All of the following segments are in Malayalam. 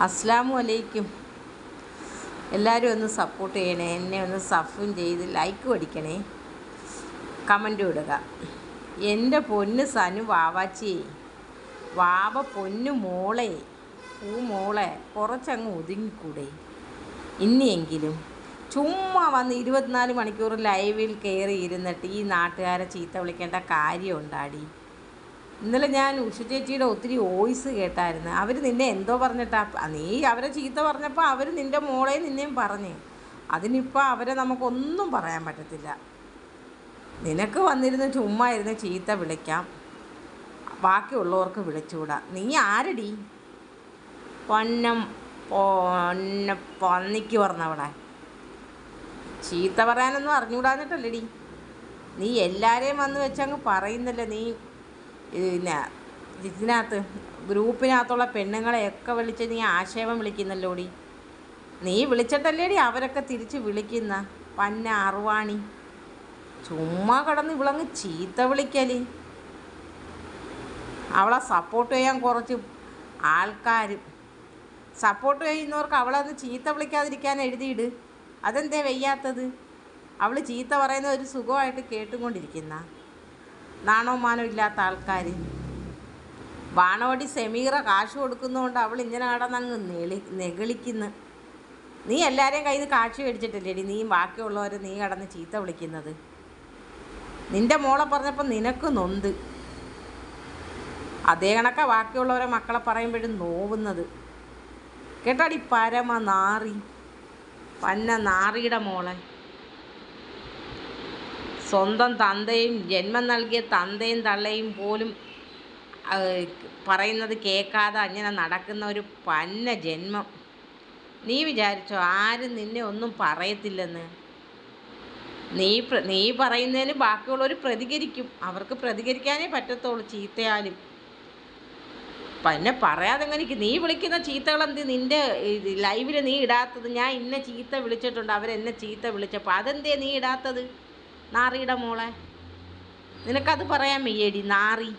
അസ്സാമു അലൈക്കും എല്ലാവരും ഒന്ന് സപ്പോർട്ട് ചെയ്യണേ. എന്നെ ഒന്ന് സഫും ചെയ്ത് ലൈക്ക് അടിക്കണേ. കമന്റും ഇടുക. എന്റെ പൊന്ന് സനു വാവാച്ചി. വാവ പൊന്നു മോളെ. പൂ മോളെ കുറച്ചങ്ങ് ഒതുങ്ങിക്കൂടെ? ഇനിയെങ്കിലും ചുമ്മാ വന്ന് ഇരുപത്തിനാല് മണിക്കൂർ ലൈവിൽ കയറി ഇരുന്നിട്ട് ഈ നാട്ടുകാരെ ചീത്ത വിളിക്കേണ്ട കാര്യം ഉണ്ടാടി. ഇന്നലെ ഞാൻ ഉഷു ചേച്ചിയുടെ ഒത്തിരി വോയിസ് കേട്ടായിരുന്നു. അവർ നിന്നെ എന്തോ പറഞ്ഞിട്ടാ? നീ അവരെ ചീത്ത പറഞ്ഞപ്പോൾ അവർ നിന്റെ മോളെ നിന്നെയും പറഞ്ഞേ. അതിനിപ്പോൾ അവരെ നമുക്കൊന്നും പറയാൻ പറ്റത്തില്ല. നിനക്ക് വന്നിരുന്ന് ചുമ്മാ ഇരുന്ന് ചീത്ത വിളിക്കാം. ബാക്കിയുള്ളവർക്ക് വിളിച്ചുകൂടാ. നീ ആരടി? പൊന്നം പൊന്ന പന്നിക്ക് പറഞ്ഞവിടെ ചീത്ത പറയാനൊന്നും അറിഞ്ഞുകൂടാന്നിട്ടല്ലേടി നീ എല്ലാവരെയും വന്ന് വെച്ചങ്ങ് പറയുന്നില്ല. നീ പിന്നെ ഇതിനകത്ത് ഗ്രൂപ്പിനകത്തുള്ള പെണ്ണുങ്ങളെയൊക്കെ വിളിച്ച് നീ ആക്ഷേപം വിളിക്കുന്നല്ലോടി? നീ വിളിച്ചിട്ടല്ലേടി അവരൊക്കെ തിരിച്ച് വിളിക്കുന്ന? പന്ന അറുവാണി ചുമ്മാ കിടന്ന് ഇവളങ്ങ് ചീത്ത വിളിക്കൽ. അവളെ സപ്പോർട്ട് ചെയ്യാൻ കുറച്ച് ആൾക്കാർ സപ്പോർട്ട് ചെയ്യുന്നവർക്ക് അവളത് ചീത്ത വിളിക്കാതിരിക്കാൻ എഴുതിയിട്. അതെന്തേ വയ്യാത്തത്? അവൾ ചീത്ത പറയുന്ന ഒരു സുഖമായിട്ട് കേട്ടുകൊണ്ടിരിക്കുന്ന. നാണോ മാനോ ഇല്ലാത്ത ആൾക്കാർ വാണോടി സെമീറ കാശ് കൊടുക്കുന്നതുകൊണ്ട് അവൾ ഇങ്ങനെ കടന്നങ്ങ് നെളി നെകളിക്കുന്നു. നീ എല്ലാവരെയും കയ്യിൽ നിന്ന് കാശ് മേടിച്ചിട്ടില്ലേടി? നീ ബാക്കിയുള്ളവരെ നീ കടന്ന് ചീത്ത വിളിക്കുന്നത്. നിന്റെ മോളെ പറഞ്ഞപ്പോൾ നിനക്ക് നൊന്ത്. അതേ കണക്ക ബാക്കിയുള്ളവരെ മക്കളെ പറയുമ്പോഴും നോവുന്നത്. കേട്ടാടി പരമ നാറി പന്ന നാറിയുടെ മോളെ. സ്വന്തം തന്തയും ജന്മം നൽകിയ തന്തയും തള്ളയും പോലും പറയുന്നത് കേൾക്കാതെ അങ്ങനെ നടക്കുന്ന ഒരു പന്ന ജന്മം. നീ വിചാരിച്ചോ ആരും നിന്നെ ഒന്നും പറയത്തില്ലെന്ന്? നീ നീ പറയുന്നതിന് ബാക്കിയുള്ളവർ പ്രതികരിക്കും. അവർക്ക് പ്രതികരിക്കാനേ പറ്റത്തുള്ളൂ ചീത്തയാലും. പിന്നെ പറയാതെ എങ്ങനെ നീ വിളിക്കുന്ന ചീത്തകളെന്ത് നിന്റെ ലൈവിൽ നീ ഇടാത്തത്. ഞാൻ ഇന്ന ചീത്ത വിളിച്ചിട്ടുണ്ട് അവരെന്നെ ചീത്ത വിളിച്ചപ്പോൾ അതെന്തേ നീ ഇടാത്തത്? നാറിയുടെ മോളെ. നിനക്കത് പറയാൻ വയ്യേടി നാറി.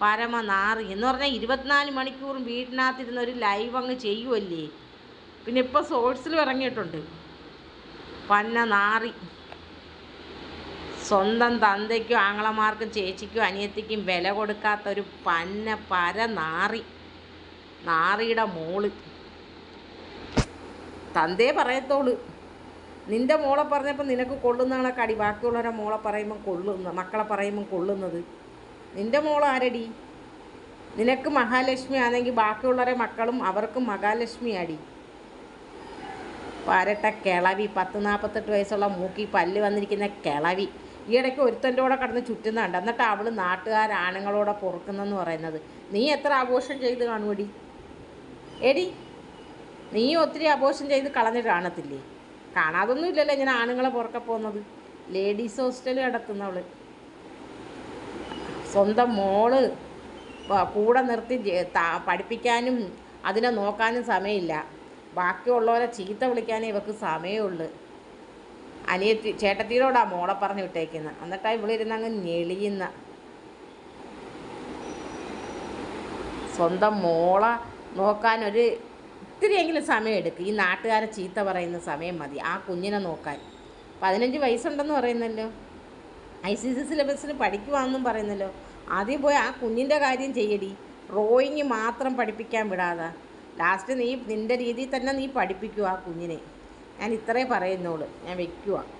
പരമ നാറി. എന്ന് പറഞ്ഞാൽ ഇരുപത്തിനാല് മണിക്കൂറും വീട്ടിനകത്തിരുന്ന് ഒരു ലൈവ് അങ്ങ് ചെയ്യുമല്ലേ പിന്നെ ഇപ്പോൾ സോഴ്സിലും ഇറങ്ങിയിട്ടുണ്ട്. പന്ന നാറി. സ്വന്തം തന്തയ്ക്കും ആങ്ങളമാർക്കും ചേച്ചിക്കും അനിയത്തിക്കും വില കൊടുക്കാത്ത ഒരു പന്ന പര നാറി. നാറിയുടെ മോൾ. തന്തേ പറയത്തോൾ. നിന്റെ മോളെ പറഞ്ഞപ്പോൾ നിനക്ക് കൊള്ളുന്നതാണ് കടി. ബാക്കിയുള്ളവരെ മോളെ പറയുമ്പോൾ കൊള്ളുന്ന മക്കളെ പറയുമ്പോൾ കൊള്ളുന്നത്. നിന്റെ മോൾ ആരടി? നിനക്ക് മഹാലക്ഷ്മി ആണെങ്കിൽ ബാക്കിയുള്ളവരെ മക്കളും അവർക്ക് മഹാലക്ഷ്മി അടി പരട്ട കിളവി പത്ത് നാൽപ്പത്തെട്ട് വയസ്സുള്ള മൂക്കി പല്ല് വന്നിരിക്കുന്ന കിളവി. ഈ ഇടയ്ക്ക് ഒരുത്തന്റെ കൂടെ കടന്ന് ചുറ്റുന്നുണ്ട്. എന്നിട്ട് അവൾ നാട്ടുകാർ ആണുങ്ങളോടെ പൊറുക്കുന്നെന്ന് പറയുന്നത്. നീ എത്ര ആഘോഷം ചെയ്ത് കാണുമടി എടി നീ ഒത്തിരി ആഘോഷം ചെയ്ത് കളഞ്ഞിട്ട് കാണത്തില്ലേ? കാണാതൊന്നും ഇല്ലല്ലോ ഇങ്ങനെ ആണുങ്ങളെ പുറക്കെ പോകുന്നത്. ലേഡീസ് ഹോസ്റ്റൽ കിടക്കുന്നവൾ. സ്വന്തം മോൾ കൂടെ നിർത്തി പഠിപ്പിക്കാനും അതിനെ നോക്കാനും സമയമില്ല. ബാക്കിയുള്ളവരെ ചീത്ത വിളിക്കാനേ ഇവക്ക് സമയമുള്ളൂ. അനിയത്തി ചേട്ടത്തിയോടാ മോളെ പറഞ്ഞു വിട്ടേക്കുന്നത് എന്നിട്ടാ ഇവളിരുന്ന് അങ്ങ് ഞെളിയുന്ന. സ്വന്തം മോളെ നോക്കാൻ ഒരു ഇത്തിരിയെങ്കിലും സമയം എടുക്കും. ഈ നാട്ടുകാരെ ചീത്ത പറയുന്ന സമയം മതി. ആ കുഞ്ഞിനെ നോക്കാൻ. പതിനഞ്ച് വയസ്സുണ്ടെന്ന് പറയുന്നല്ലോ. ഐ സി സി സിലബസിന് പഠിക്കുവാണെന്നും പറയുന്നല്ലോ. ആദ്യം പോയി ആ കുഞ്ഞിന്റെ കാര്യം ചെയ്യടി. ഡ്രോയിങ് മാത്രം പഠിപ്പിക്കാൻ വിടാതെ. ലാസ്റ്റ് നീ നിന്റെ രീതിയിൽ തന്നെ നീ പഠിപ്പിക്കുക ആ കുഞ്ഞിനെ. ഞാൻ ഇത്രേ പറയുന്നുള്ളൂ. ഞാൻ വെക്കുക